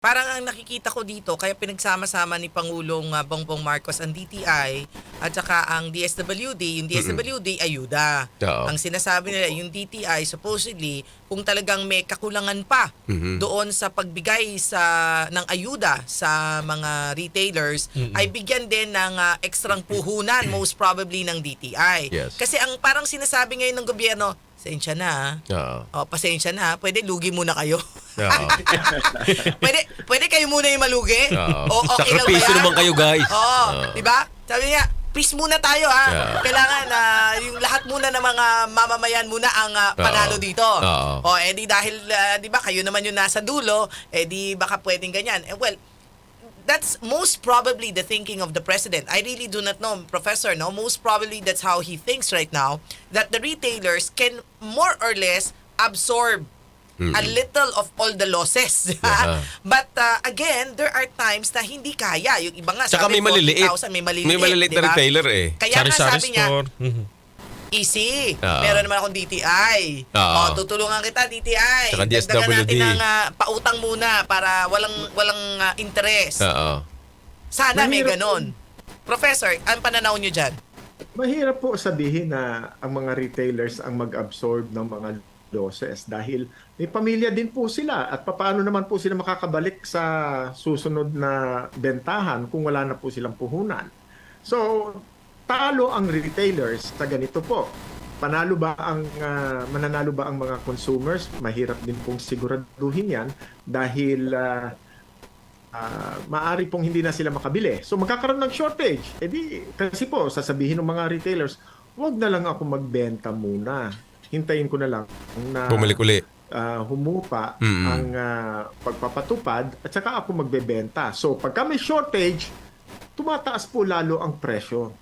Parang ang nakikita ko dito, kaya pinagsama-sama ni Pangulong ah, Bongbong Marcos ang DTI at saka ang DSWD. Yung DSWD, ayuda. Oo. Ang sinasabi nila, yung DTI, supposedly, kung talagang may kakulangan pa Mhm. doon sa pagbigay sa ng ayuda sa mga retailers, ay bigyan din ng ah, ekstrang puhunan, most probably ng DTI. Yes. Kasi ang parang sinasabi ngayon ng gobyerno, pasensya na ah. Oo. Oh, pasensya na. Pwede lugi muna kayo. Oo. pwede pwede kayo muna yung malugi. Oo. O okay lang ba Sakripisyo yan? naman kayo, guys. Oo, Oo. 'di ba? Sabi niya, peace muna tayo ha. Yeah. Kailangan na yung lahat muna ng mga mamamayan muna ang ah, panalo Oo. dito. Oo. O eh di dahil ah, 'di ba kayo naman yung nasa dulo, eh di baka pwedeng ganyan. Eh well, that's most probably the thinking of the president. I really do not know, Professor. No, most probably that's how he thinks right now. That the retailers can more or less absorb a little of all the losses. Yeah. But uh, again, there are times na hindi kaya. Yung iba nga, Tsaka sabi may maliliit. 40,000, may maliliit. May maliliit na di ba? retailer eh. Kaya nga Sari-sari sabi niya, store. Mhm. easy. Oo. Meron naman akong DTI. Oo. O, tutulungan kita, DTI. Dagdagan DSWD. natin ng ah, pautang muna para walang walang ah, interest. Oo. Sana may Mahirap ganon. Professor, ang pananaw niyo dyan? Mahirap po sabihin na ang mga retailers ang mag-absorb ng mga losses dahil may pamilya din po sila at paano naman po sila makakabalik sa susunod na bentahan kung wala na po silang puhunan. So, talo ang retailers sa ganito po. Panalo ba ang ah, mananalo ba ang mga consumers? Mahirap din pong siguraduhin 'yan dahil ah, ah, maari pong hindi na sila makabili. So magkakaroon ng shortage. E di, kasi po, sasabihin ng mga retailers, wag na lang ako magbenta muna. Hintayin ko na lang na Bumalik uli. ah, humupa Mm-mm. ang ah, pagpapatupad at saka ako magbebenta. So pagka may shortage, tumataas po lalo ang presyo.